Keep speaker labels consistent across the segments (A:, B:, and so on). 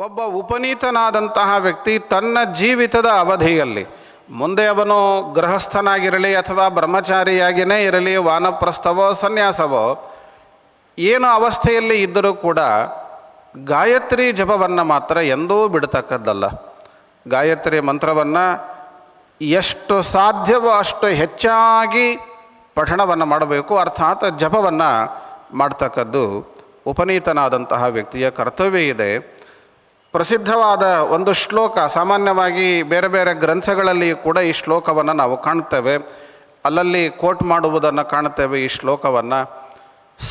A: ಒಬ್ಬ ಉಪನೀತನಾದಂತಹ ವ್ಯಕ್ತಿ ತನ್ನ ಜೀವಿತದ ಅವಧಿಯಲ್ಲಿ, ಮುಂದೆ ಅವನು ಗೃಹಸ್ಥನಾಗಿರಲಿ ಅಥವಾ ಬ್ರಹ್ಮಚಾರಿಯಾಗಿಯೇ ಇರಲಿ, ವಾನಪ್ರಸ್ಥವೋ ಸನ್ಯಾಸವೋ, ಏನು ಅವಸ್ಥೆಯಲ್ಲಿ ಇದ್ದರೂ ಕೂಡ ಗಾಯತ್ರಿ ಜಪವನ್ನು ಮಾತ್ರ ಎಂದೂ ಬಿಡತಕ್ಕದ್ದಲ್ಲ. ಗಾಯತ್ರಿ ಮಂತ್ರವನ್ನು ಎಷ್ಟು ಸಾಧ್ಯವೋ ಅಷ್ಟು ಹೆಚ್ಚಾಗಿ ಪಠಣವನ್ನು ಮಾಡಬೇಕು. ಅರ್ಥಾತ್ ಜಪವನ್ನು ಮಾಡ್ತಕ್ಕದ್ದು ಉಪನೀತನಾದಂತಹ ವ್ಯಕ್ತಿಯ ಕರ್ತವ್ಯ ಇದೆ. ಪ್ರಸಿದ್ಧವಾದ ಒಂದು ಶ್ಲೋಕ, ಸಾಮಾನ್ಯವಾಗಿ ಬೇರೆ ಬೇರೆ ಗ್ರಂಥಗಳಲ್ಲಿ ಕೂಡ ಈ ಶ್ಲೋಕವನ್ನು ನಾವು ಕಾಣ್ತೇವೆ. ಅಲ್ಲಲ್ಲಿ ಕೋಟ್ ಮಾಡುವುದನ್ನು ಕಾಣ್ತೇವೆ ಈ ಶ್ಲೋಕವನ್ನು.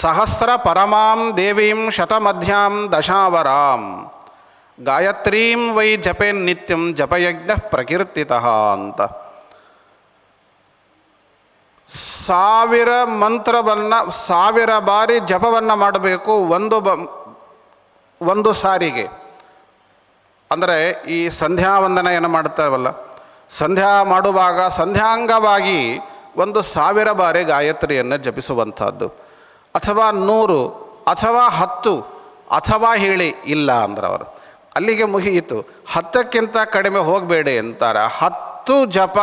A: ಸಹಸ್ರ ಪರಮಾಂ ದೇವೀಂ ಶತಮಧ್ಯಾಂ ದಶಾವರಾಂ. ಗಾಯತ್ರೀಂ ವೈ ಜಪೇನ್ ನಿತ್ಯಂ ಜಪಯಜ್ಞ ಪ್ರಕೃತಿತಃ ಅಂತ. ಸಾವಿರ ಮಂತ್ರವನ್ನು, ಸಾವಿರ ಬಾರಿ ಜಪವನ್ನು ಮಾಡಬೇಕು ಒಂದು ಬ, ಒಂದು ಸಾರಿಗೆ. ಅಂದರೆ ಈ ಸಂಧ್ಯಾ ವಂದನ ಏನು ಮಾಡ್ತಾರವಲ್ಲ ಸಂಧ್ಯಾ ಮಾಡುವಾಗ ಸಂಧ್ಯಾಂಗವಾಗಿ ಒಂದು ಸಾವಿರ ಬಾರಿ ಗಾಯತ್ರಿಯನ್ನು ಜಪಿಸುವಂಥದ್ದು. ಅಥವಾ ನೂರು, ಅಥವಾ ಹತ್ತು, ಅಥವಾ ಹೇಳಿ ಇಲ್ಲ ಅಂದ್ರೆ ಅವರು ಅಲ್ಲಿಗೆ ಮುಗಿಯಿತು. ಹತ್ತಕ್ಕಿಂತ ಕಡಿಮೆ ಹೋಗಬೇಡಿ ಅಂತಾರೆ. ಹತ್ತು ಜಪ,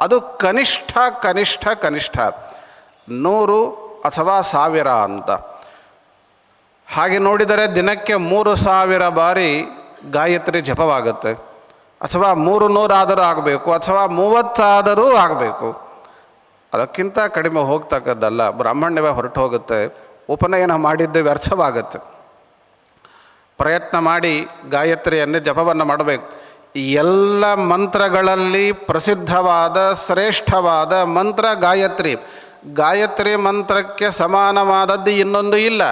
A: ಅದು ಕನಿಷ್ಠ ಕನಿಷ್ಠ ಕನಿಷ್ಠ. ನೂರು ಅಥವಾ ಸಾವಿರ ಅಂತ. ಹಾಗೆ ನೋಡಿದರೆ ದಿನಕ್ಕೆ ಮೂರು ಸಾವಿರ ಬಾರಿ ಗಾಯತ್ರಿ ಜಪವಾಗುತ್ತೆ. ಅಥವಾ ಮೂರು ನೂರಾದರೂ ಆಗಬೇಕು, ಅಥವಾ ಮೂವತ್ತಾದರೂ ಆಗಬೇಕು. ಅದಕ್ಕಿಂತ ಕಡಿಮೆ ಹೋಗ್ತಕ್ಕದ್ದಲ್ಲ, ಬ್ರಾಹ್ಮಣ್ಯವೇ ಹೊರಟು ಹೋಗುತ್ತೆ ಉಪನಯನ ಮಾಡಿದ್ದು ವ್ಯರ್ಥವಾಗುತ್ತೆ. ಪ್ರಯತ್ನ ಮಾಡಿ ಗಾಯತ್ರಿಯನ್ನು ಜಪವನ್ನು ಮಾಡಬೇಕು. ಎಲ್ಲ ಮಂತ್ರಗಳಲ್ಲಿ ಪ್ರಸಿದ್ಧವಾದ, ಶ್ರೇಷ್ಠವಾದ ಮಂತ್ರ ಗಾಯತ್ರಿ. ಗಾಯತ್ರಿ ಮಂತ್ರಕ್ಕೆ ಸಮಾನವಾದದ್ದು ಇನ್ನೊಂದು ಇಲ್ಲ.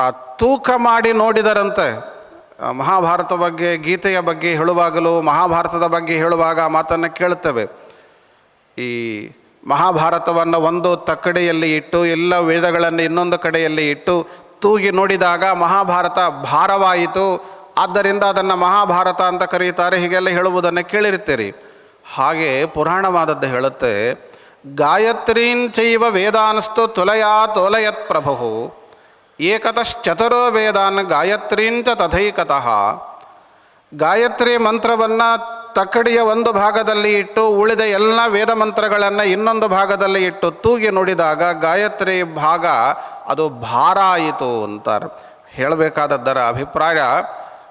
A: ಆ ತೂಕ ಮಾಡಿ ನೋಡಿದರಂತೆ ಮಹಾಭಾರತ ಬಗ್ಗೆ, ಗೀತೆಯ ಬಗ್ಗೆ ಹೇಳುವಾಗಲೂ, ಮಹಾಭಾರತದ ಬಗ್ಗೆ ಹೇಳುವಾಗ ಆ ಮಾತನ್ನು ಕೇಳುತ್ತೇವೆ. ಈ ಮಹಾಭಾರತವನ್ನು ಒಂದು ತಕ್ಕಡೆಯಲ್ಲಿ ಇಟ್ಟು, ಎಲ್ಲ ವೇದಗಳನ್ನು ಇನ್ನೊಂದು ಕಡೆಯಲ್ಲಿ ಇಟ್ಟು, ತೂಗಿ ನೋಡಿದಾಗ ಮಹಾಭಾರತ ಭಾರವಾಯಿತು. ಆದ್ದರಿಂದ ಅದನ್ನು ಮಹಾಭಾರತ ಅಂತ ಕರೆಯುತ್ತಾರೆ. ಹೀಗೆಲ್ಲ ಹೇಳುವುದನ್ನು ಕೇಳಿರ್ತೀರಿ ಹಾಗೆ ಪುರಾಣವಾದದ್ದು ಹೇಳುತ್ತೆ ಗಾಯತ್ರೀಂಚೈವ ವೇದಾನಸ್ತು ತುಲಯಾ ತೋಲಯತ್ ಪ್ರಭು ಏಕತಶ್ಚತುರೋ ವೇದಾನ್ ಗಾಯತ್ರೀಂಚ ತಥೈಕತಃ. ಗಾಯತ್ರಿ ಮಂತ್ರವನ್ನು ತಕ್ಕಡಿಯ ಒಂದು ಭಾಗದಲ್ಲಿ ಇಟ್ಟು, ಉಳಿದ ಎಲ್ಲ ವೇದ ಮಂತ್ರಗಳನ್ನು ಇನ್ನೊಂದು ಭಾಗದಲ್ಲಿ ಇಟ್ಟು ತೂಗಿ ನೋಡಿದಾಗ ಗಾಯತ್ರಿ ಭಾಗ ಅದು ಭಾರ ಆಯಿತು ಅಂತಾರೆ. ಹೇಳಬೇಕಾದದ್ದರ ಅಭಿಪ್ರಾಯ,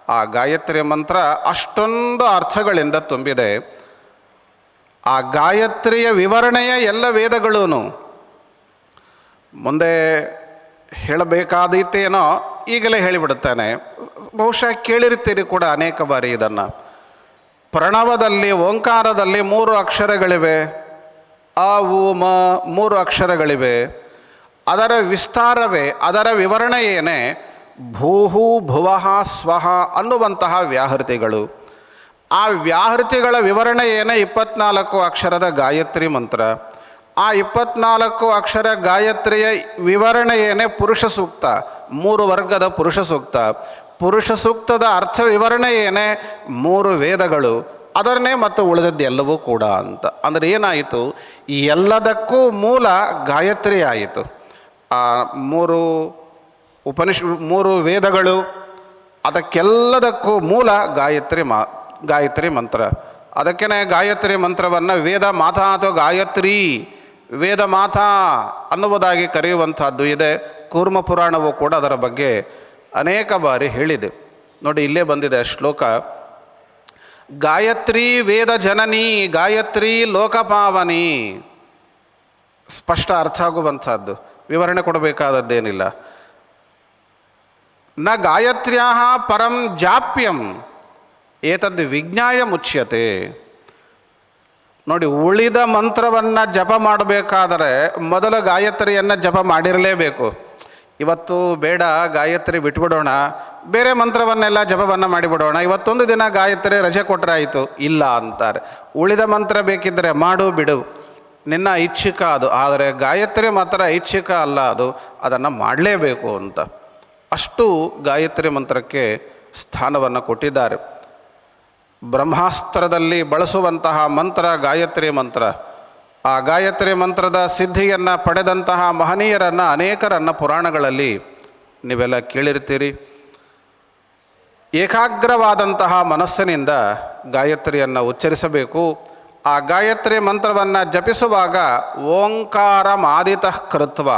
A: ಆ ಗಾಯತ್ರಿ ಮಂತ್ರ ಅಷ್ಟೊಂದು ಅರ್ಥಗಳಿಂದ ತುಂಬಿದೆ. ಆ ಗಾಯತ್ರಿಯ ವಿವರಣೆಯ ಎಲ್ಲ ವೇದಗಳೂ ಮುಂದೆ ಹೇಳಬೇಕಾದೀತೇನೋ ಈಗಲೇ ಹೇಳಿಬಿಡುತ್ತೇನೆ. ಬಹುಶಃ ಕೇಳಿರ್ತೀರಿ ಕೂಡ ಅನೇಕ ಬಾರಿ ಇದನ್ನು. ಪ್ರಣವದಲ್ಲಿ, ಓಂಕಾರದಲ್ಲಿ ಮೂರು ಅಕ್ಷರಗಳಿವೆ. ಅ ಉ, ಮ ಮೂರು ಅಕ್ಷರಗಳಿವೆ. ಅದರ ವಿಸ್ತಾರವೇ, ಅದರ ವಿವರಣೆ ಏನೇ? ಭೂಹು, ಭುವಃ ಸ್ವಹ ಅನ್ನುವಂತಹ ವ್ಯಾಹೃತಿಗಳು. ಆ ವ್ಯಾಹೃತಿಗಳ ವಿವರಣೆ ಏನೇ? ಇಪ್ಪತ್ನಾಲ್ಕು ಅಕ್ಷರದ ಗಾಯತ್ರಿ ಮಂತ್ರ. ಆ ಇಪ್ಪತ್ನಾಲ್ಕು ಅಕ್ಷರ ಗಾಯತ್ರಿಯ ವಿವರಣೆ ಏನೇ ಪುರುಷ ಸೂಕ್ತ. ಮೂರು ವರ್ಗದ ಪುರುಷ ಸೂಕ್ತ. ಪುರುಷ ಸೂಕ್ತದ ಅರ್ಥ ವಿವರಣೆ ಏನೇ ಮೂರು ವೇದಗಳು. ಅದನ್ನೇ ಮತ್ತು ಉಳಿದದ್ದು ಎಲ್ಲವೂ ಕೂಡ ಅಂತ. ಅಂದರೆ ಏನಾಯಿತು? ಎಲ್ಲದಕ್ಕೂ ಮೂಲ ಗಾಯತ್ರಿ ಆಯಿತು. ಆ ಮೂರು ಉಪನಿಷ್, ಮೂರು ವೇದಗಳು, ಅದಕ್ಕೆಲ್ಲದಕ್ಕೂ ಮೂಲ ಗಾಯತ್ರಿ ಮಾ, ಗಾಯತ್ರಿ ಮಂತ್ರ. ಅದಕ್ಕೇ ಗಾಯತ್ರಿ ಮಂತ್ರವನ್ನು ವೇದ ಮಾತಾ ಅಥವಾ ಗಾಯತ್ರಿ ವೇದ ಮಾತಾ ಅನ್ನುವುದಾಗಿ ಕರೆಯುವಂಥದ್ದು ಇದೆ. ಕೂರ್ಮ ಪುರಾಣವು ಕೂಡ ಅದರ ಬಗ್ಗೆ ಅನೇಕ ಬಾರಿ ಹೇಳಿದೆ. ನೋಡಿ, ಇಲ್ಲೇ ಬಂದಿದೆ ಶ್ಲೋಕ. ಗಾಯತ್ರಿ ವೇದ ಜನನಿ, ಗಾಯತ್ರಿ ಲೋಕಪಾವನಿ. ಸ್ಪಷ್ಟ ಅರ್ಥ ಆಗುವಂಥದ್ದು. ವಿವರಣೆ ಕೊಡಬೇಕಾದದ್ದೇನಿಲ್ಲ. ನ ಗಾಯತ್ರ್ಯಾ ಪರಂ ಜಾಪ್ಯಂ. ಏತದ್ ವಿಜ್ಞಾಯ ಮುಚ್ಯತೆ. ನೋಡಿ, ಉಳಿದ ಮಂತ್ರವನ್ನು ಜಪ ಮಾಡಬೇಕಾದರೆ ಮೊದಲು ಗಾಯತ್ರಿಯನ್ನು ಜಪ ಮಾಡಿರಲೇಬೇಕು. ಇವತ್ತು ಬೇಡ, ಗಾಯತ್ರಿ ಬಿಟ್ಬಿಡೋಣ. ಬೇರೆ ಮಂತ್ರವನ್ನೆಲ್ಲ ಜಪವನ್ನು ಮಾಡಿಬಿಡೋಣ. ಇವತ್ತೊಂದು ದಿನ ಗಾಯತ್ರಿ ರಜೆ ಕೊಟ್ಟರೆ ಆಯಿತು ಇಲ್ಲ ಅಂತಾರೆ. ಉಳಿದ ಮಂತ್ರ ಬೇಕಿದ್ದರೆ ಮಾಡು, ಬಿಡು. ನಿನ್ನ ಐಚ್ಛಿಕ ಅದು. ಆದರೆ ಗಾಯತ್ರಿ ಮಾತ್ರ ಐಚ್ಛಿಕ ಅಲ್ಲ ಅದು. ಅದನ್ನು ಮಾಡಲೇಬೇಕು ಅಂತ. ಅಷ್ಟು ಗಾಯತ್ರಿ ಮಂತ್ರಕ್ಕೆ ಸ್ಥಾನವನ್ನು ಕೊಟ್ಟಿದ್ದಾರೆ. ಬ್ರಹ್ಮಾಸ್ತ್ರದಲ್ಲಿ ಬಳಸುವಂತಹ ಮಂತ್ರ ಗಾಯತ್ರಿ ಮಂತ್ರ. ಆ ಗಾಯತ್ರಿ ಮಂತ್ರದ ಸಿದ್ಧಿಯನ್ನು ಪಡೆದಂತಹ ಮಹನೀಯರನ್ನು, ಅನೇಕರನ್ನು ಪುರಾಣಗಳಲ್ಲಿ ನೀವೆಲ್ಲ ಕೇಳಿರ್ತೀರಿ. ಏಕಾಗ್ರವಾದಂತಹ ಮನಸ್ಸಿನಿಂದ ಗಾಯತ್ರಿಯನ್ನು ಉಚ್ಚರಿಸಬೇಕು. ಆ ಗಾಯತ್ರಿ ಮಂತ್ರವನ್ನು ಜಪಿಸುವಾಗ ಓಂಕಾರ ಮಾದಿತ ಕೃತ್ವ.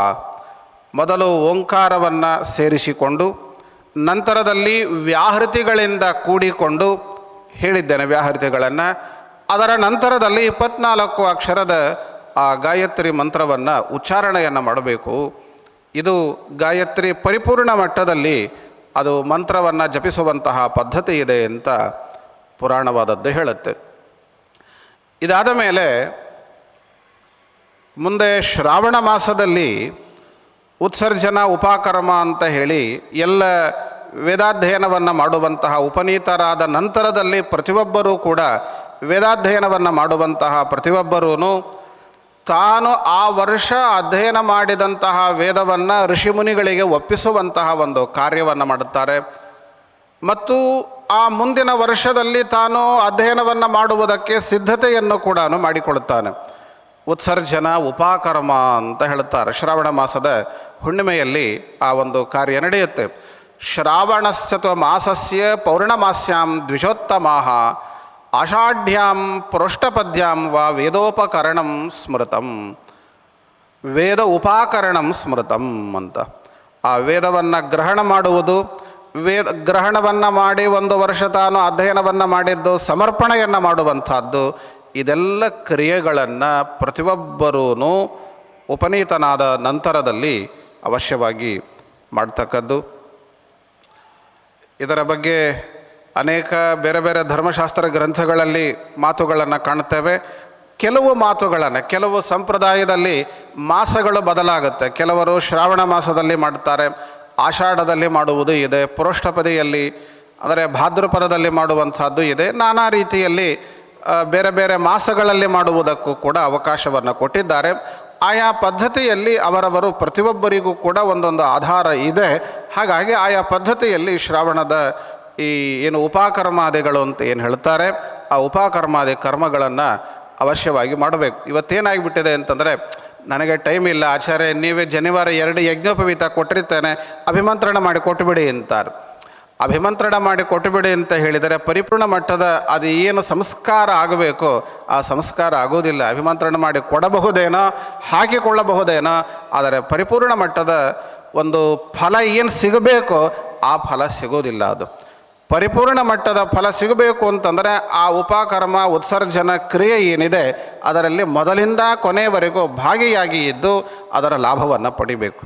A: ಮೊದಲು ಓಂಕಾರವನ್ನು ಸೇರಿಸಿಕೊಂಡು, ನಂತರದಲ್ಲಿ ವ್ಯಾಹೃತಿಗಳಿಂದ ಕೂಡಿಕೊಂಡು ಹೇಳಿದ್ದೇನೆ ವ್ಯಾಹೃತಿಗಳನ್ನು. ಅದರ ನಂತರದಲ್ಲಿ ಇಪ್ಪತ್ನಾಲ್ಕು ಅಕ್ಷರದ ಆ ಗಾಯತ್ರಿ ಮಂತ್ರವನ್ನು ಉಚ್ಚಾರಣೆಯನ್ನು ಮಾಡಬೇಕು. ಇದು ಗಾಯತ್ರಿ ಪರಿಪೂರ್ಣ ಮಟ್ಟದಲ್ಲಿ ಅದು ಮಂತ್ರವನ್ನು ಜಪಿಸುವಂತಹ ಪದ್ಧತಿ ಇದೆ ಅಂತ ಪುರಾಣವಾದದ್ದು ಹೇಳುತ್ತೆ. ಇದಾದ ಮೇಲೆ ಮುಂದೆ ಶ್ರಾವಣ ಮಾಸದಲ್ಲಿ ಉತ್ಸರ್ಜನ ಉಪಾಕರ್ಮ ಅಂತ ಹೇಳಿ ಎಲ್ಲ ವೇದಾಧ್ಯಯನವನ್ನು ಮಾಡುವಂತಹ ಉಪನೀತರಾದ ನಂತರದಲ್ಲಿ ಪ್ರತಿಯೊಬ್ಬರೂ ಕೂಡ ವೇದಾಧ್ಯಯನವನ್ನು ಮಾಡುವಂತಹ ಪ್ರತಿಯೊಬ್ಬರೂ ತಾನು ಆ ವರ್ಷ ಅಧ್ಯಯನ ಮಾಡಿದಂತಹ ವೇದವನ್ನು ಋಷಿಮುನಿಗಳಿಗೆ ಒಪ್ಪಿಸುವಂತಹ ಒಂದು ಕಾರ್ಯವನ್ನು ಮಾಡುತ್ತಾರೆ. ಮತ್ತು ಆ ಮುಂದಿನ ವರ್ಷದಲ್ಲಿ ತಾನು ಅಧ್ಯಯನವನ್ನು ಮಾಡುವುದಕ್ಕೆ ಸಿದ್ಧತೆಯನ್ನು ಕೂಡ ಮಾಡಿಕೊಳ್ಳುತ್ತಾನೆ. ಉತ್ಸರ್ಜನ ಉಪಾಕರ್ಮ ಅಂತ ಹೇಳುತ್ತಾರೆ ಶ್ರಾವಣ ಮಾಸದ ಹುಣ್ಣಿಮೆಯಲ್ಲಿ ಆ ಒಂದು ಕಾರ್ಯ ನಡೆಯುತ್ತೆ. ಶ್ರಾವಣಶ್ಚತ್ವ ಮಾಸಸ್ಯ ಪೌರ್ಣಮಾಸ್ಯಾಂ ದ್ವಿಜೋತ್ತಮ ಆಷಾಢ್ಯಾಂ ಪೃಷ್ಠಪದ್ಯಾಂ ವಾ ವೇದೋಪಕರಣಂ ಸ್ಮೃತಂ ವೇದ ಉಪಾಕರಣಂ ಸ್ಮೃತಂ ಅಂತ। ಆ ವೇದವನ್ನು ಗ್ರಹಣ ಮಾಡುವುದು, ವೇದ ಗ್ರಹಣವನ್ನು ಮಾಡಿ ಒಂದು ವರ್ಷ ತಾನು ಅಧ್ಯಯನವನ್ನು ಮಾಡಿದ್ದು, ಸಮರ್ಪಣೆಯನ್ನು ಮಾಡುವಂಥದ್ದು, ಇದೆಲ್ಲ ಕ್ರಿಯೆಗಳನ್ನು ಪ್ರತಿಯೊಬ್ಬರೂ ಉಪನೀತನಾದ ನಂತರದಲ್ಲಿ ಅವಶ್ಯವಾಗಿ ಮಾಡ್ತಕ್ಕದ್ದು. ಇದರ ಬಗ್ಗೆ ಅನೇಕ ಬೇರೆ ಬೇರೆ ಧರ್ಮಶಾಸ್ತ್ರ ಗ್ರಂಥಗಳಲ್ಲಿ ಮಾತುಗಳನ್ನು ಕಾಣ್ತೇವೆ ಕೆಲವು ಮಾತುಗಳನ್ನು, ಕೆಲವು ಸಂಪ್ರದಾಯದಲ್ಲಿ ಮಾಸಗಳು ಬದಲಾಗುತ್ತೆ. ಕೆಲವರು ಶ್ರಾವಣ ಮಾಸದಲ್ಲಿ ಮಾಡ್ತಾರೆ ಆಷಾಢದಲ್ಲಿ ಮಾಡುವುದು ಇದೆ, ಪುರೋಷ್ಠಪದಿಯಲ್ಲಿ, ಅಂದರೆ ಭಾದ್ರಪದದಲ್ಲಿ ಮಾಡುವಂಥದ್ದು ಇದೆ. ನಾನಾ ರೀತಿಯಲ್ಲಿ ಬೇರೆ ಬೇರೆ ಮಾಸಗಳಲ್ಲಿ ಮಾಡುವುದಕ್ಕೂ ಕೂಡ ಅವಕಾಶವನ್ನು ಕೊಟ್ಟಿದ್ದಾರೆ. ಆಯಾ ಪದ್ಧತಿಯಲ್ಲಿ ಅವರವರು ಪ್ರತಿಯೊಬ್ಬರಿಗೂ ಕೂಡ ಒಂದೊಂದು ಆಧಾರ ಇದೆ. ಹಾಗಾಗಿ ಆಯಾ ಪದ್ಧತಿಯಲ್ಲಿ ಶ್ರಾವಣದ ಈ ಏನು ಉಪಕರ್ಮಾದಿಗಳು ಅಂತ ಏನು ಹೇಳ್ತಾರೆ, ಆ ಉಪಕರ್ಮಾದಿ ಕರ್ಮಗಳನ್ನು ಅವಶ್ಯವಾಗಿ ಮಾಡಬೇಕು. ಇವತ್ತೇನಾಗಿಬಿಟ್ಟಿದೆ ಅಂತಂದರೆ, ನನಗೆ ಟೈಮ್ ಇಲ್ಲ, ಆಚಾರ್ಯ, ನೀವೇ ಜನಿವಾರ ಎರಡು ಯಜ್ಞೋಪವೀತ ಕೊಟ್ಟಿರ್ತೇನೆ, ಅಭಿಮಂತ್ರಣ ಮಾಡಿ ಕೊಟ್ಟುಬಿಡಿ ಅಂತಾರೆ. ಅಭಿಮಂತ್ರಣ ಮಾಡಿ ಕೊಟ್ಟುಬಿಡಿ ಅಂತ ಹೇಳಿದರೆ ಪರಿಪೂರ್ಣ ಮಟ್ಟದ ಅದು ಏನು ಸಂಸ್ಕಾರ ಆಗಬೇಕು ಆ ಸಂಸ್ಕಾರ ಆಗೋದಿಲ್ಲ. ಅಭಿಮಂತ್ರಣ ಮಾಡಿ ಕೊಡಬಹುದೇನೋ, ಹಾಕಿಕೊಳ್ಳಬಹುದೇನೋ, ಆದರೆ ಪರಿಪೂರ್ಣ ಮಟ್ಟದ ಒಂದು ಫಲ ಏನು ಸಿಗಬೇಕು ಆ ಫಲ ಸಿಗೋದಿಲ್ಲ ಅದು. ಪರಿಪೂರ್ಣ ಮಟ್ಟದ ಫಲ ಸಿಗಬೇಕು ಅಂತಂದರೆ ಆ ಉಪಕರ್ಮ, ಉತ್ಸರ್ಜನ ಕ್ರಿಯೆ ಏನಿದೆ, ಅದರಲ್ಲಿ ಮೊದಲಿಂದ ಕೊನೆಯವರೆಗೂ ಭಾಗಿಯಾಗಿ ಇದ್ದು ಅದರ ಲಾಭವನ್ನು ಪಡಿಬೇಕು.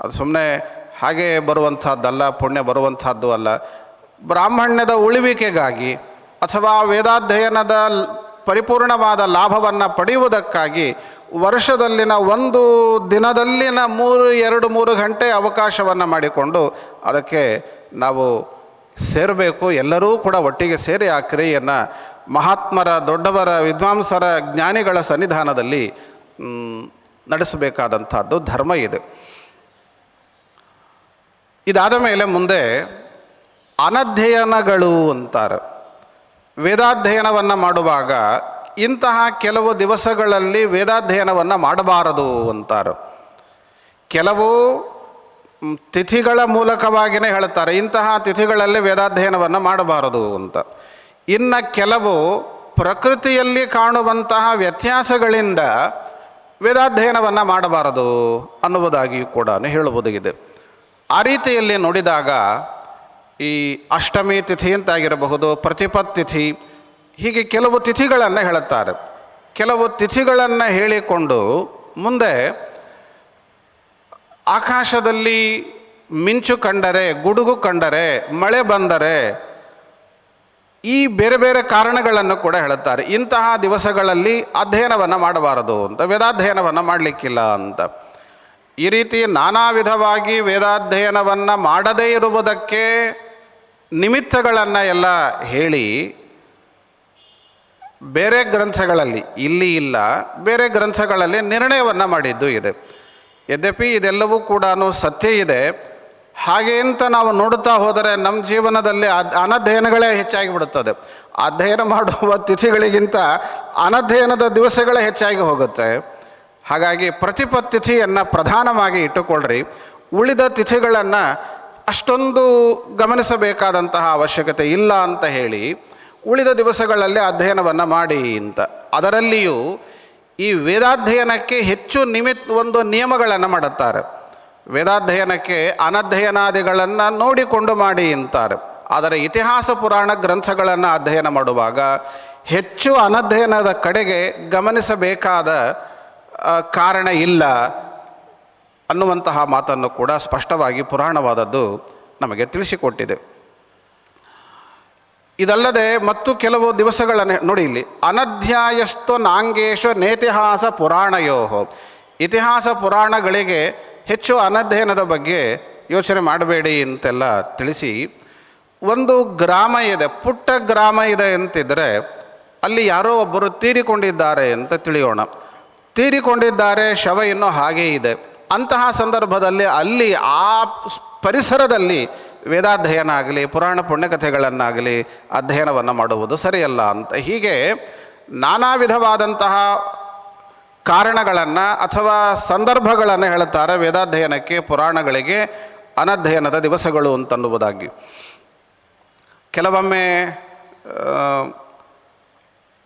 A: ಅದು ಸುಮ್ಮನೆ ಹಾಗೆ ಬರುವಂಥದ್ದಲ್ಲ, ಪುಣ್ಯ ಬರುವಂಥದ್ದು ಅಲ್ಲ. ಬ್ರಾಹ್ಮಣ್ಯದ ಉಳಿವಿಕೆಗಾಗಿ ಅಥವಾ ವೇದಾಧ್ಯಯನದ ಪರಿಪೂರ್ಣವಾದ ಲಾಭವನ್ನು ಪಡೆಯುವುದಕ್ಕಾಗಿ ವರ್ಷದಲ್ಲಿನ ಒಂದು ದಿನದಲ್ಲಿನ ಮೂರು, ಎರಡು, ಮೂರು ಗಂಟೆ ಅವಕಾಶವನ್ನು ಮಾಡಿಕೊಂಡು ಅದಕ್ಕೆ ನಾವು ಸೇರಬೇಕು. ಎಲ್ಲರೂ ಕೂಡ ಒಟ್ಟಿಗೆ ಸೇರಿ ಆ ಕ್ರಿಯೆಯನ್ನು ಮಹಾತ್ಮರ, ದೊಡ್ಡವರ, ವಿದ್ವಾಂಸರ ಜ್ಞಾನಿಗಳ ಸನ್ನಿಧಾನದಲ್ಲಿ ನಡೆಸಬೇಕಾದಂಥದ್ದು ಧರ್ಮ ಇದೆ. ಇದಾದ ಮೇಲೆ ಮುಂದೆ ಅನಧ್ಯಯನಗಳು ಅಂತಾರೆ. ವೇದಾಧ್ಯಯನವನ್ನು ಮಾಡುವಾಗ ಇಂತಹ ಕೆಲವು ದಿವಸಗಳಲ್ಲಿ ವೇದಾಧ್ಯಯನವನ್ನು ಮಾಡಬಾರದು ಅಂತಾರೆ. ಕೆಲವು ತಿಥಿಗಳ ಮೂಲಕವಾಗಿಯೇ ಹೇಳ್ತಾರೆ. ಇಂತಹ ತಿಥಿಗಳಲ್ಲಿ ವೇದಾಧ್ಯಯನವನ್ನು ಮಾಡಬಾರದು ಅಂತ. ಇನ್ನು ಕೆಲವು ಪ್ರಕೃತಿಯಲ್ಲಿ ಕಾಣುವಂತಹ ವ್ಯತ್ಯಾಸಗಳಿಂದ ವೇದಾಧ್ಯಯನವನ್ನು ಮಾಡಬಾರದು ಅನ್ನುವುದಾಗಿಯೂ ಕೂಡ ಹೇಳುವುದಾಗಿದೆ. ಆ ರೀತಿಯಲ್ಲಿ ನೋಡಿದಾಗ ಈ ಅಷ್ಟಮಿ ತಿಥಿ ಅಂತಾಗಿರಬಹುದು, ಪ್ರತಿಪತ್ ತಿಥಿ, ಹೀಗೆ ಕೆಲವು ತಿಥಿಗಳನ್ನು ಹೇಳುತ್ತಾರೆ. ಕೆಲವು ತಿಥಿಗಳನ್ನು ಹೇಳಿಕೊಂಡು ಮುಂದೆ ಆಕಾಶದಲ್ಲಿ ಮಿಂಚು ಕಂಡರೆ, ಗುಡುಗು ಕಂಡರೆ, ಮಳೆ ಬಂದರೆ ಈ ಬೇರೆ ಬೇರೆ ಕಾರಣಗಳನ್ನು ಕೂಡ ಹೇಳುತ್ತಾರೆ. ಇಂತಹ ದಿವಸಗಳಲ್ಲಿ ಅಧ್ಯಯನವನ್ನು ಮಾಡಬಾರದು ಅಂತ, ವೇದಾಧ್ಯಯನವನ್ನು ಮಾಡಲಿಕ್ಕಿಲ್ಲ ಅಂತ. ಈ ರೀತಿ ನಾನಾ ವಿಧವಾಗಿ ವೇದಾಧ್ಯಯನವನ್ನು ಮಾಡದೇ ಇರುವುದಕ್ಕೆ ನಿಮಿತ್ತಗಳನ್ನು ಎಲ್ಲ ಹೇಳಿ ಬೇರೆ ಗ್ರಂಥಗಳಲ್ಲಿ, ಇಲ್ಲಿ ಇಲ್ಲ, ಬೇರೆ ಗ್ರಂಥಗಳಲ್ಲಿ ನಿರ್ಣಯವನ್ನು ಮಾಡಿದ್ದು ಇದೆ. ಯದ್ಯಪಿ ಇದೆಲ್ಲವೂ ಕೂಡ ಸತ್ಯ ಇದೆ. ಹಾಗೆ ಅಂತ ನಾವು ನೋಡುತ್ತಾ ಹೋದರೆ ನಮ್ಮ ಜೀವನದಲ್ಲಿ ಅನಧ್ಯಯನಗಳೇ ಹೆಚ್ಚಾಗಿ ಬಿಡುತ್ತದೆ ಅಧ್ಯಯನ ಮಾಡುವ ತಿಥಿಗಳಿಗಿಂತ ಅನಧ್ಯಯನದ ದಿವಸಗಳೇ ಹೆಚ್ಚಾಗಿ ಹೋಗುತ್ತೆ. ಹಾಗಾಗಿ ಪ್ರತಿಪತ್ ತಿಥಿಯನ್ನು ಪ್ರಧಾನವಾಗಿ ಇಟ್ಟುಕೊಳ್ಳ್ರಿ ಉಳಿದ ತಿಥಿಗಳನ್ನು ಅಷ್ಟೊಂದು ಗಮನಿಸಬೇಕಾದಂತಹ ಅವಶ್ಯಕತೆ ಇಲ್ಲ ಅಂತ ಹೇಳಿ ಉಳಿದ ದಿವಸಗಳಲ್ಲಿ ಅಧ್ಯಯನವನ್ನು ಮಾಡಿ ಅಂತ. ಅದರಲ್ಲಿಯೂ ಈ ವೇದಾಧ್ಯಯನಕ್ಕೆ ಹೆಚ್ಚು ನಿಮಿತ್ ಒಂದು ನಿಯಮಗಳನ್ನು ಮಾಡುತ್ತಾರೆ. ವೇದಾಧ್ಯಯನಕ್ಕೆ ಅನಧ್ಯಯನಾದಿಗಳನ್ನು ನೋಡಿಕೊಂಡು ಮಾಡಿ ಅಂತಾರೆ. ಆದರೆ ಇತಿಹಾಸ ಪುರಾಣ ಗ್ರಂಥಗಳನ್ನು ಅಧ್ಯಯನ ಮಾಡುವಾಗ ಹೆಚ್ಚು ಅನಧ್ಯಯನದ ಕಡೆಗೆ ಗಮನಿಸಬೇಕಾದ ಕಾರಣ ಇಲ್ಲ ಅನ್ನುವಂತಹ ಮಾತನ್ನು ಕೂಡ ಸ್ಪಷ್ಟವಾಗಿ ಪುರಾಣವಾದದ್ದು ನಮಗೆ ತಿಳಿಸಿಕೊಟ್ಟಿದೆ. ಇದಲ್ಲದೆ ಮತ್ತು ಕೆಲವು ದಿವಸಗಳ ನೋಡಿ ಇಲ್ಲಿ ಅನಧ್ಯಾಯಸ್ತು ನಾಂಗೇಶ ನೇತಿಹಾಸ ಪುರಾಣಯೋ ಇತಿಹಾಸ ಪುರಾಣಗಳಿಗೆ ಹೆಚ್ಚು ಅನಧ್ಯಯನದ ಬಗ್ಗೆ ಯೋಚನೆ ಮಾಡಬೇಡಿ ಅಂತೆಲ್ಲ ತಿಳಿಸಿ, ಒಂದು ಗ್ರಾಮ ಇದೆ, ಪುಟ್ಟ ಗ್ರಾಮ ಇದೆ ಅಂತಿದ್ದರೆ ಅಲ್ಲಿ ಯಾರೋ ಒಬ್ಬರು ತೀರಿಕೊಂಡಿದ್ದಾರೆ ಅಂತ ತಿಳಿಯೋಣ. ತೀರಿಕೊಂಡಿದ್ದಾರೆ, ಶವ ಇನ್ನೂ ಹಾಗೇ ಇದೆ. ಅಂತಹ ಸಂದರ್ಭದಲ್ಲಿ ಅಲ್ಲಿ ಆ ಪರಿಸರದಲ್ಲಿ ವೇದಾಧ್ಯಯನ ಆಗಲಿ ಪುರಾಣ ಪುಣ್ಯಕಥೆಗಳನ್ನಾಗಲಿ ಅಧ್ಯಯನವನ್ನು ಮಾಡುವುದು ಸರಿಯಲ್ಲ ಅಂತ. ಹೀಗೆ ನಾನಾ ವಿಧವಾದಂತಹ ಕಾರಣಗಳನ್ನು ಅಥವಾ ಸಂದರ್ಭಗಳನ್ನು ಹೇಳುತ್ತಾರೆ ವೇದಾಧ್ಯಯನಕ್ಕೆ, ಪುರಾಣಗಳಿಗೆ, ಅನಧ್ಯಯನದ ದಿವಸಗಳು ಅಂತನ್ನುವುದಾಗಿ. ಕೆಲವೊಮ್ಮೆ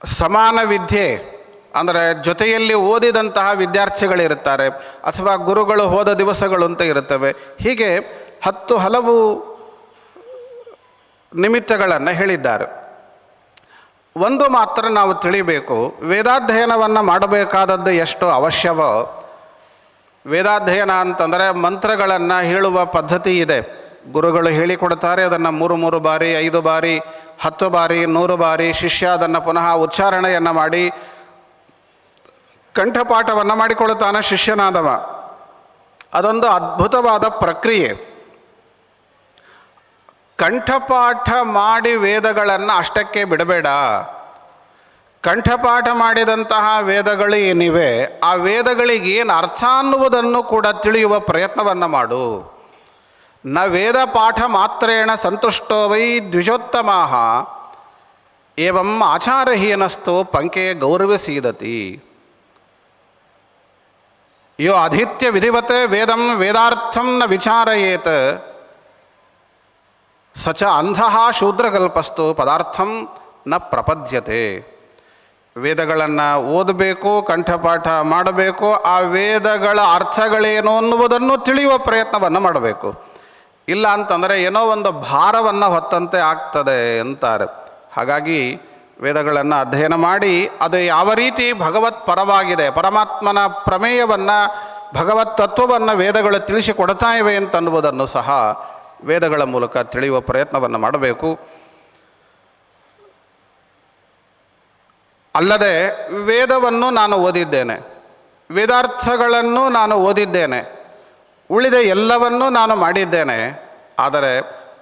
A: ಸಮಾನ ವಿದ್ಯೆ ಅಂದರೆ ಜೊತೆಯಲ್ಲಿ ಓದಿದಂತಹ ವಿದ್ಯಾರ್ಥಿಗಳಿರುತ್ತಾರೆ ಅಥವಾ ಗುರುಗಳು ಹೋದ ದಿವಸಗಳು ಅಂತ ಇರುತ್ತವೆ. ಹೀಗೆ ಹತ್ತು ಹಲವು ನಿಮಿತ್ತಗಳನ್ನು ಹೇಳಿದ್ದಾರೆ. ಒಂದು ಮಾತ್ರ ನಾವು ತಿಳಿಬೇಕು, ವೇದಾಧ್ಯಯನವನ್ನು ಮಾಡಬೇಕಾದದ್ದು ಎಷ್ಟು ಅವಶ್ಯವೋ. ವೇದಾಧ್ಯಯನ ಅಂತಂದರೆ ಮಂತ್ರಗಳನ್ನು ಹೇಳುವ ಪದ್ಧತಿ ಇದೆ. ಗುರುಗಳು ಹೇಳಿಕೊಡ್ತಾರೆ ಅದನ್ನು ಮೂರು ಮೂರು ಬಾರಿ, ಐದು ಬಾರಿ, ಹತ್ತು ಬಾರಿ, ನೂರು ಬಾರಿ ಶಿಷ್ಯ ಅದನ್ನು ಪುನಃ ಉಚ್ಚಾರಣೆಯನ್ನು ಮಾಡಿ ಕಂಠಪಾಠವನ್ನು ಮಾಡಿಕೊಳ್ಳುತ್ತಾನೆ ಶಿಷ್ಯನಾದವ. ಅದೊಂದು ಅದ್ಭುತವಾದ ಪ್ರಕ್ರಿಯೆ. ಕಂಠಪಾಠ ಮಾಡಿ ವೇದಗಳನ್ನು ಅಷ್ಟಕ್ಕೆ ಬಿಡಬೇಡ. ಕಂಠಪಾಠ ಮಾಡಿದಂತಹ ವೇದಗಳು ಏನಿವೆ, ಆ ವೇದಗಳಿಗೆ ಏನು ಅರ್ಥ ಅನ್ನುವುದನ್ನು ಕೂಡ ತಿಳಿಯುವ ಪ್ರಯತ್ನವನ್ನು ಮಾಡು. ನ ವೇದ ಪಾಠ ಮಾತ್ರೇಣ ಸಂತುಷ್ಟೋ ವೈ ದ್ವಿಜೋತ್ತಮಾಹ. ಏವಂ ಆಚಾರಹೀನಸ್ತು ಪಂಕೆ ಗೌರವಿಸೀದತಿ ಯೋ ಅಧಿತ್ಯ ವಿಧಿವತ್ ವೇದಂ ವೇದಾರ್ಥಂ ನ ವಿಚಾರಯೇತ್. ಸಚ ಅಂಧಃ ಶೂದ್ರಕಲ್ಪಸ್ತು ಪದಾರ್ಥಂ ನ ಪ್ರಪದ್ಯತೆ. ವೇದಗಳನ್ನು ಓದಬೇಕು, ಕಂಠಪಾಠ ಮಾಡಬೇಕು, ಆ ವೇದಗಳ ಅರ್ಥಗಳೇನು ಅನ್ನುವುದನ್ನು ತಿಳಿಯುವ ಪ್ರಯತ್ನವನ್ನು ಮಾಡಬೇಕು. ಇಲ್ಲ ಅಂತಂದರೆ ಏನೋ ಒಂದು ಭಾರವನ್ನು ಹೊತ್ತಂತೆ ಆಗ್ತದೆ ಅಂತಾರೆ. ಹಾಗಾಗಿ ವೇದಗಳನ್ನು ಅಧ್ಯಯನ ಮಾಡಿ ಅದು ಯಾವ ರೀತಿ ಭಗವತ್ ಪರವಾಗಿದೆ, ಪರಮಾತ್ಮನ ಪ್ರಮೇಯವನ್ನು, ಭಗವತ್ ತತ್ವವನ್ನು ವೇದಗಳು ತಿಳಿಸಿಕೊಡ್ತಾ ಇವೆ ಅಂತನ್ನುವುದನ್ನು ಸಹ ವೇದಗಳ ಮೂಲಕ ತಿಳಿಯುವ ಪ್ರಯತ್ನವನ್ನು ಮಾಡಬೇಕು. ಅಲ್ಲದೆ ವೇದವನ್ನು ನಾನು ಓದಿದ್ದೇನೆ, ವೇದಾರ್ಥಗಳನ್ನು ನಾನು ಓದಿದ್ದೇನೆ, ಉಳಿದ ಎಲ್ಲವನ್ನೂ ನಾನು ಮಾಡಿದ್ದೇನೆ, ಆದರೆ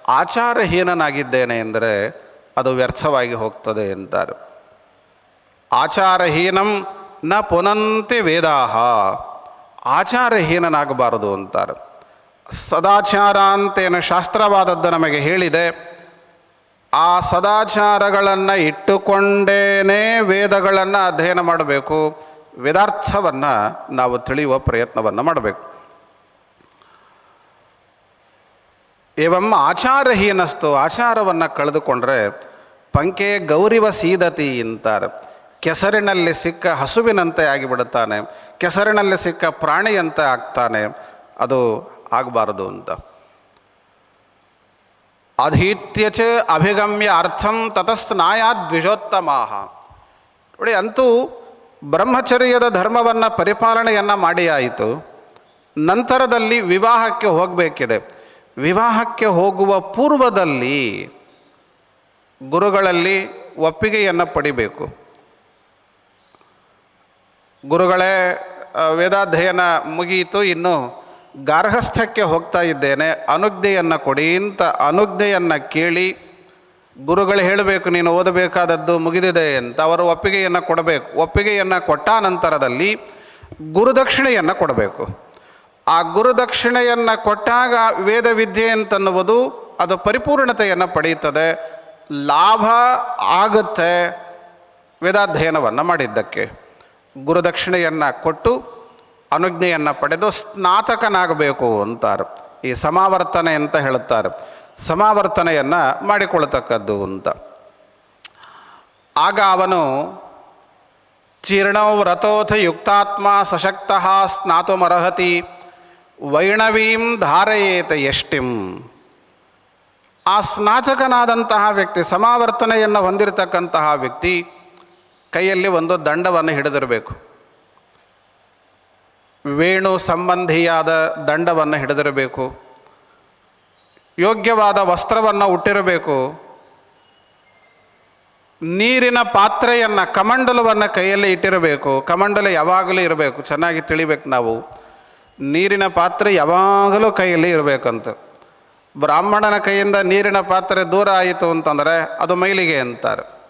A: ಆಚಾರಹೀನನಾಗಿದ್ದೇನೆ ಎಂದರೆ ಅದು ವ್ಯರ್ಥವಾಗಿ ಹೋಗ್ತದೆ ಎಂತಾರೆ. ಆಚಾರಹೀನಂ ನ ಪುನಂತಿ ವೇದಾಹ. ಆಚಾರಹೀನನಾಗಬಾರದು ಅಂತಾರೆ. ಸದಾಚಾರ ಅಂತೇನು ಶಾಸ್ತ್ರವಾದದ್ದು ನಮಗೆ ಹೇಳಿದೆ, ಆ ಸದಾಚಾರಗಳನ್ನು ಇಟ್ಟುಕೊಂಡೇನೇ ವೇದಗಳನ್ನು ಅಧ್ಯಯನ ಮಾಡಬೇಕು, ವೇದಾರ್ಥವನ್ನು ನಾವು ತಿಳಿಯುವ ಪ್ರಯತ್ನವನ್ನು ಮಾಡಬೇಕು. ಏವಂ ಆಚಾರಹೀನಸ್ತು, ಆಚಾರವನ್ನು ಕಳೆದುಕೊಂಡ್ರೆ ಪಂಕೆ ಗೌರಿವ ಸೀದತಿ ಅಂತಾರೆ. ಕೆಸರಿನಲ್ಲಿ ಸಿಕ್ಕ ಹಸುವಿನಂತೆ ಆಗಿಬಿಡುತ್ತಾನೆ, ಕೆಸರಿನಲ್ಲಿ ಸಿಕ್ಕ ಪ್ರಾಣಿಯಂತೆ ಆಗ್ತಾನೆ, ಅದು ಆಗಬಾರದು ಅಂತ. ಅಧೀತ್ಯಚ ಅಭಿಗಮ್ಯ ಅರ್ಥಂ ತತಸ್ನಾಯಾ ದ್ವಿಜೋತ್ತಮಾಹ ನೋಡಿ, ಅಂತೂ ಬ್ರಹ್ಮಚರ್ಯದ ಧರ್ಮವನ್ನು ಪರಿಪಾಲನೆಯನ್ನು ಮಾಡಿ ಆಯಿತು ನಂತರದಲ್ಲಿ ವಿವಾಹಕ್ಕೆ ಹೋಗಬೇಕಿದೆ. ವಿವಾಹಕ್ಕೆ ಹೋಗುವ ಪೂರ್ವದಲ್ಲಿ ಗುರುಗಳಲ್ಲಿ ಒಪ್ಪಿಗೆಯನ್ನು ಪಡಿಬೇಕು. ಗುರುಗಳೇ ವೇದಾಧ್ಯಯನ ಮುಗಿಯಿತು, ಇನ್ನು ಗಾರ್ಹಸ್ಥ್ಯಕ್ಕೆ ಹೋಗ್ತಾ ಇದ್ದೇನೆ. ಅನುಜ್ಞೆಯನ್ನು ಕೊಡಿ ಇಂಥ ಅನುಜ್ಞೆಯನ್ನು ಕೇಳಿ ಗುರುಗಳು ಹೇಳಬೇಕು, ನೀನು ಓದಬೇಕಾದದ್ದು ಮುಗಿದಿದೆ ಅಂತ ಅವರು ಒಪ್ಪಿಗೆಯನ್ನು ಕೊಡಬೇಕು. ಒಪ್ಪಿಗೆಯನ್ನು ಕೊಟ್ಟ ನಂತರದಲ್ಲಿ ಗುರುದಕ್ಷಿಣೆಯನ್ನು ಕೊಡಬೇಕು. ಆ ಗುರುದಕ್ಷಿಣೆಯನ್ನು ಕೊಟ್ಟಾಗ ವೇದ ವಿದ್ಯೆ ಅಂತನ್ನುವುದು ಅದು ಪರಿಪೂರ್ಣತೆಯನ್ನು ಪಡೆಯುತ್ತದೆ. ಲಾಭ ಆಗುತ್ತೆ ವೇದಾಧ್ಯಯನವನ್ನು ಮಾಡಿದ್ದಕ್ಕೆ. ಗುರುದಕ್ಷಿಣೆಯನ್ನು ಕೊಟ್ಟು ಅನುಜ್ಞೆಯನ್ನು ಪಡೆದು ಸ್ನಾತಕನಾಗಬೇಕು ಅಂತಾರೆ. ಈ ಸಮಾವರ್ತನೆ ಅಂತ ಹೇಳುತ್ತಾರೆ. ಸಮಾವರ್ತನೆಯನ್ನು ಮಾಡಿಕೊಳ್ಳತಕ್ಕದ್ದು ಅಂತ. ಆಗ ಅವನು ಚೀರ್ಣೋ ವ್ರತೋಥ ಯುಕ್ತಾತ್ಮ ಸಶಕ್ತ ಸ್ನಾತುಮರ್ಹತಿ ವೈಣವೀಂ ಧಾರಯೇತ ಎಷ್ಟಿಂ ಆ ಸ್ನಾತಕನಾದಂತಹ ವ್ಯಕ್ತಿ, ಸಮಾವರ್ತನೆಯನ್ನು ಹೊಂದಿರತಕ್ಕಂತಹ ವ್ಯಕ್ತಿ ಕೈಯಲ್ಲಿ ಒಂದು ದಂಡವನ್ನು ಹಿಡಿದಿರಬೇಕು. ವೇಣು ಸಂಬಂಧಿಯಾದ ದಂಡವನ್ನು ಹಿಡಿದಿರಬೇಕು. ಯೋಗ್ಯವಾದ ವಸ್ತ್ರವನ್ನು ಉಟ್ಟಿರಬೇಕು. ನೀರಿನ ಪಾತ್ರೆಯನ್ನು ಕಮಂಡಲವನ್ನು ಕೈಯಲ್ಲಿ ಇಟ್ಟಿರಬೇಕು. ಕಮಂಡಲ ಯಾವಾಗಲೂ ಇರಬೇಕು. ಚೆನ್ನಾಗಿ ತಿಳಿಬೇಕು ನಾವು. ನೀರಿನ ಪಾತ್ರೆ ಯಾವಾಗಲೂ ಕೈಯಲ್ಲಿ ಇರಬೇಕಂತ. ಬ್ರಾಹ್ಮಣನ ಕೈಯಿಂದ ನೀರಿನ ಪಾತ್ರೆ ದೂರ ಆಯಿತು ಅಂತಂದರೆ ಅದು ಮೈಲಿಗೆ ಅಂತಾರೆ.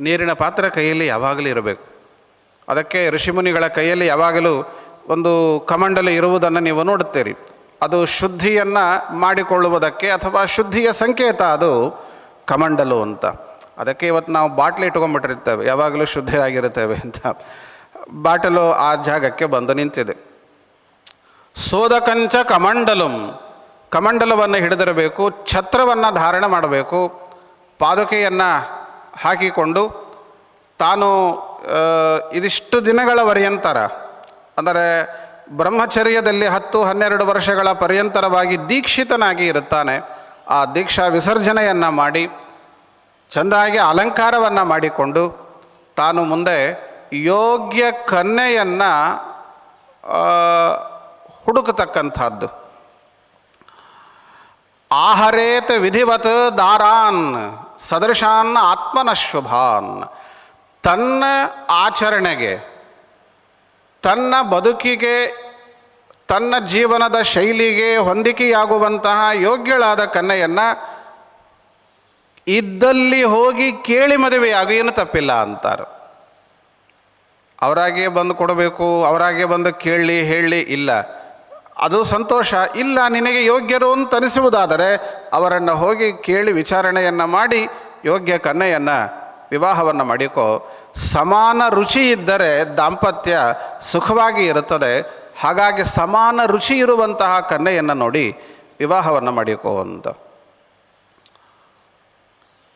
A: ನೀರಿನ ಪಾತ್ರೆ ಕೈಯಲ್ಲಿ ಯಾವಾಗಲೂ ಇರಬೇಕು. ಅದಕ್ಕೆ ಋಷಿಮುನಿಗಳ ಕೈಯಲ್ಲಿ ಯಾವಾಗಲೂ ಒಂದು ಕಮಂಡಲ ಇರುವುದನ್ನು ನೀವು ನೋಡುತ್ತೀರಿ. ಅದು ಶುದ್ಧಿಯನ್ನು ಮಾಡಿಕೊಳ್ಳುವುದಕ್ಕೆ ಅಥವಾ ಶುದ್ಧಿಯ ಸಂಕೇತ ಅದು ಕಮಂಡಲು ಅಂತ. ಅದಕ್ಕೆ ಇವತ್ತು ನಾವು ಬಾಟ್ಲಿ ಇಟ್ಕೊಂಡ್ಬಿಟ್ಟಿರ್ತೇವೆ ಯಾವಾಗಲೂ ಶುದ್ಧಿಯಾಗಿರುತ್ತೇವೆ ಅಂತ. ಬಾಟಲು ಆ ಜಾಗಕ್ಕೆ ಬಂದು ನಿಂತಿದೆ. ಸೋದಕಂಚ ಕಮಂಡಲಂ. ಕಮಂಡಲವನ್ನು ಹಿಡಿದಿರಬೇಕು, ಛತ್ರವನ್ನು ಧಾರಣೆ ಮಾಡಬೇಕು, ಪಾದುಕೆಯನ್ನು ಹಾಕಿಕೊಂಡು ತಾನು ಇದಿಷ್ಟು ದಿನಗಳ ಪರ್ಯಂತರ ಅಂದರೆ ಬ್ರಹ್ಮಚರ್ಯದಲ್ಲಿ ಹತ್ತು, ಹನ್ನೆರಡು ವರ್ಷಗಳ ಪರ್ಯಂತರವಾಗಿ ದೀಕ್ಷಿತನಾಗಿ ಇರುತ್ತಾನೆ. ಆ ದೀಕ್ಷಾ ವಿಸರ್ಜನೆಯನ್ನು ಮಾಡಿ, ಚೆಂದಾಗಿ ಅಲಂಕಾರವನ್ನು ಮಾಡಿಕೊಂಡು, ತಾನು ಮುಂದೆ ಯೋಗ್ಯ ಕನ್ಯೆಯನ್ನು ಹುಡುಕತಕ್ಕಂಥದ್ದು. ಆಹರೇತ ವಿಧಿವತ್ ದಾರಾನ್ ಸದೃಶಾನ್ ಆತ್ಮನ ಶುಭಾನ್ ತನ್ನ ಆಚರಣೆಗೆ, ತನ್ನ ಬದುಕಿಗೆ, ತನ್ನ ಜೀವನದ ಶೈಲಿಗೆ ಹೊಂದಿಕೆಯಾಗುವಂತಹ ಯೋಗ್ಯಳಾದ ಕನ್ನೆಯನ್ನು ಇದ್ದಲ್ಲಿ ಹೋಗಿ ಕೇಳಿ ಮದುವೆಯಾಗ ಏನು ತಪ್ಪಿಲ್ಲ ಅಂತಾರೆ. ಅವರಾಗೆ ಬಂದು ಕೊಡಬೇಕು ಅವರಾಗೆ ಬಂದು ಕೇಳಿ ಹೇಳಿ ಇಲ್ಲ. ಅದು ಸಂತೋಷ. ಇಲ್ಲ, ನಿನಗೆ ಯೋಗ್ಯರು ಅಂತ ಅನಿಸುವುದಾದರೆ ಅವರನ್ನು ಹೋಗಿ ಕೇಳಿ ವಿಚಾರಣೆಯನ್ನು ಮಾಡಿ, ಯೋಗ್ಯ ಕನ್ನೆಯನ್ನು ವಿವಾಹವನ್ನು ಮಾಡಿಕೋ. ಸಮಾನ ರುಚಿ ಇದ್ದರೆ ದಾಂಪತ್ಯ ಸುಖವಾಗಿ ಇರುತ್ತದೆ. ಹಾಗಾಗಿ ಸಮಾನ ರುಚಿ ಇರುವಂತಹ ಕನ್ನೆಯನ್ನು ನೋಡಿ ವಿವಾಹವನ್ನು ಮಾಡಿಕೋ ಅಂತ.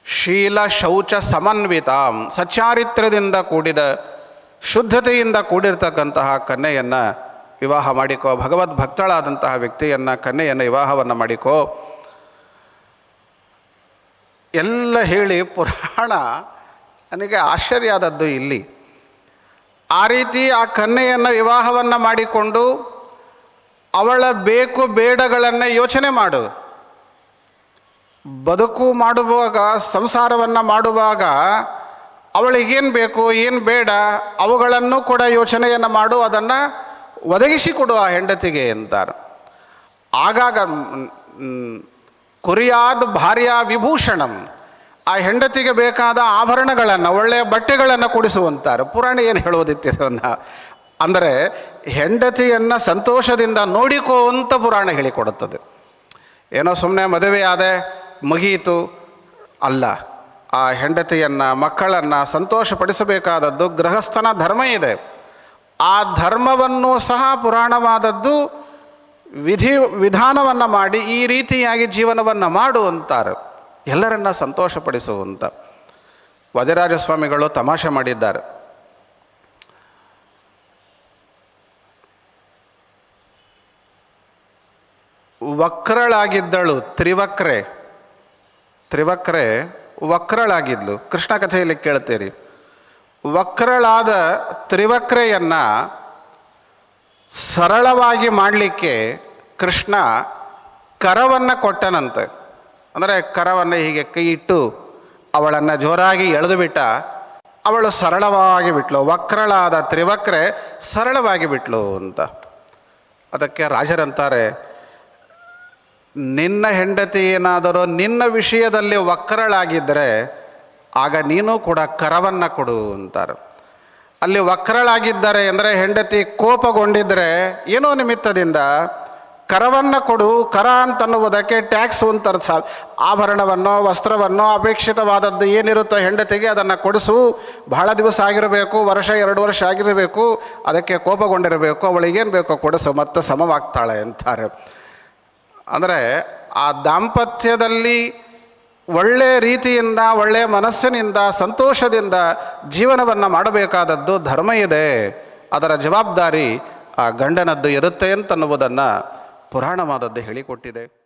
A: ಶೀಲ ಶೌಚ ಸಮನ್ವಿತಾಂ. ಸಚ್ಚಾರಿತ್ರ್ಯದಿಂದ ಕೂಡಿದ ಶುದ್ಧತೆಯಿಂದ ಕೂಡಿರ್ತಕ್ಕಂತಹ ಕನ್ಯೆಯನ್ನು ವಿವಾಹ ಮಾಡಿಕೋ, ಭಗವದ್ ಭಕ್ತಳಾದಂತಹ ವ್ಯಕ್ತಿಯನ್ನು, ಕನ್ಯೆಯನ್ನು ವಿವಾಹವನ್ನು ಮಾಡಿಕೋ. ಎಲ್ಲ ಹೇಳಿ ಪುರಾಣ ನನಗೆ ಆಶ್ಚರ್ಯ ಆದದ್ದು ಇಲ್ಲಿ. ಆ ರೀತಿ ಆ ಕನ್ಯೆಯನ್ನು ವಿವಾಹವನ್ನು ಮಾಡಿಕೊಂಡು ಅವಳ ಬೇಕು ಬೇಡಗಳನ್ನು ಯೋಚನೆ ಮಾಡು. ಬದುಕು ಮಾಡುವಾಗ, ಸಂಸಾರವನ್ನು ಮಾಡುವಾಗ ಅವಳಿಗೇನು ಬೇಕು, ಏನು ಬೇಡ, ಅವುಗಳನ್ನು ಕೂಡ ಯೋಚನೆಯನ್ನು ಮಾಡು, ಅದನ್ನು ಒದಗಿಸಿಕೊಡು ಆ ಹೆಂಡತಿಗೆ ಅಂತಾರೆ. ಆಗಾಗ ಕೊರಿಯಾದ ಭಾರ್ಯ ವಿಭೂಷಣಂ. ಆ ಹೆಂಡತಿಗೆ ಬೇಕಾದ ಆಭರಣಗಳನ್ನು, ಒಳ್ಳೆಯ ಬಟ್ಟೆಗಳನ್ನು ಕೊಡಿಸುವಂತಾರೆ. ಪುರಾಣ ಏನು ಹೇಳುವುದಿತ್ತದನ್ನು ಅಂದರೆ ಹೆಂಡತಿಯನ್ನು ಸಂತೋಷದಿಂದ ನೋಡಿಕೋ ಅಂತ ಪುರಾಣ ಹೇಳಿಕೊಡುತ್ತದೆ. ಏನೋ ಸುಮ್ಮನೆ ಮದುವೆಯಾದೆ ಮುಗಿಯಿತು. ಅಲ್ಲ, ಆ ಹೆಂಡತಿಯನ್ನು, ಮಕ್ಕಳನ್ನು ಸಂತೋಷಪಡಿಸಬೇಕಾದದ್ದು ಗೃಹಸ್ಥನ ಧರ್ಮ ಇದೆ. ಆ ಧರ್ಮವನ್ನು ಸಹ ಪುರಾಣವಾದದ್ದು ವಿಧಿ ವಿಧಾನವನ್ನು ಮಾಡಿ ಈ ರೀತಿಯಾಗಿ ಜೀವನವನ್ನು ಮಾಡು ಅಂತಾರೆ. ಎಲ್ಲರನ್ನ ಸಂತೋಷಪಡಿಸುವಂತ ವಜರಾಜಸ್ವಾಮಿಗಳು ತಮಾಷೆ ಮಾಡಿದ್ದಾರೆ. ವಕ್ರಳಾಗಿದ್ದಳು ತ್ರಿವಕ್ರೆ. ತ್ರಿವಕ್ರೆ ವಕ್ರಳಾಗಿದ್ಲು. ಕೃಷ್ಣ ಕಥೆಯಲ್ಲಿ ಕೇಳ್ತೀರಿ. ವಕ್ರಳಾದ ತ್ರಿವಕ್ರೆಯನ್ನು ಸರಳವಾಗಿ ಮಾಡಲಿಕ್ಕೆ ಕೃಷ್ಣ ಕರವನ್ನು ಕೊಟ್ಟನಂತೆ. ಅಂದರೆ ಕರವನ್ನು ಹೀಗೆ ಕೈ ಇಟ್ಟು ಅವಳನ್ನು ಜೋರಾಗಿ ಎಳೆದು ಬಿಟ್ಟ ಅವಳು ಸರಳವಾಗಿ ಬಿಟ್ಲು. ವಕ್ರಳಾದ ತ್ರಿವಕ್ರೆ ಸರಳವಾಗಿ ಬಿಟ್ಲು ಅಂತ. ಅದಕ್ಕೆ ರಾಜರಂತಾರೆ, ನಿನ್ನ ಹೆಂಡತಿ ಏನಾದರೂ ನಿನ್ನ ವಿಷಯದಲ್ಲಿ ವಕ್ರಳಾಗಿದ್ದರೆ ಆಗ ನೀನು ಕೂಡ ಕರವನ್ನು ಕೊಡು ಅಂತಾರೆ. ಅಲ್ಲಿ ವಕ್ರಳಾಗಿದ್ದಾರೆ ಅಂದರೆ ಹೆಂಡತಿ ಕೋಪಗೊಂಡಿದ್ದರೆ ಏನೋ ನಿಮಿತ್ತದಿಂದ ಕರವನ್ನು ಕೊಡು, ಕರ ಅಂತನ್ನುವುದಕ್ಕೆ ಟ್ಯಾಕ್ಸ್ ಅಂತ ಅರ್ಥ ಆಭರಣವನ್ನು, ವಸ್ತ್ರವನ್ನು, ಅಪೇಕ್ಷಿತವಾದದ್ದು ಏನಿರುತ್ತೋ ಹೆಂಡತಿಗೆ ಅದನ್ನು ಕೊಡಿಸು. ಬಹಳ ದಿವಸ ಆಗಿರಬೇಕು, ವರ್ಷ ಎರಡು ವರ್ಷ ಆಗಿರಬೇಕು, ಅದಕ್ಕೆ ಕೋಪಗೊಂಡಿರಬೇಕು ಅವಳಿಗೇನು ಬೇಕೋ ಕೊಡಿಸು, ಮತ್ತೆ ಸಮವಾಗ್ತಾಳೆ ಅಂತಾರೆ. ಅಂದರೆ ಆ ದಾಂಪತ್ಯದಲ್ಲಿ ಒಳ್ಳೆ ರೀತಿಯಿಂದ, ಒಳ್ಳೆ ಮನಸ್ಸಿನಿಂದ, ಸಂತೋಷದಿಂದ ಜೀವನವನ್ನು ಮಾಡಬೇಕಾದದ್ದು ಧರ್ಮ ಇದೆ. ಅದರ ಜವಾಬ್ದಾರಿ ಆ ಗಂಡನದ್ದು ಇರುತ್ತೆ ಅಂತನ್ನುವುದನ್ನು ಪುರಾಣವಾದದ್ದು ಹೇಳಿಕೊಟ್ಟಿದೆ.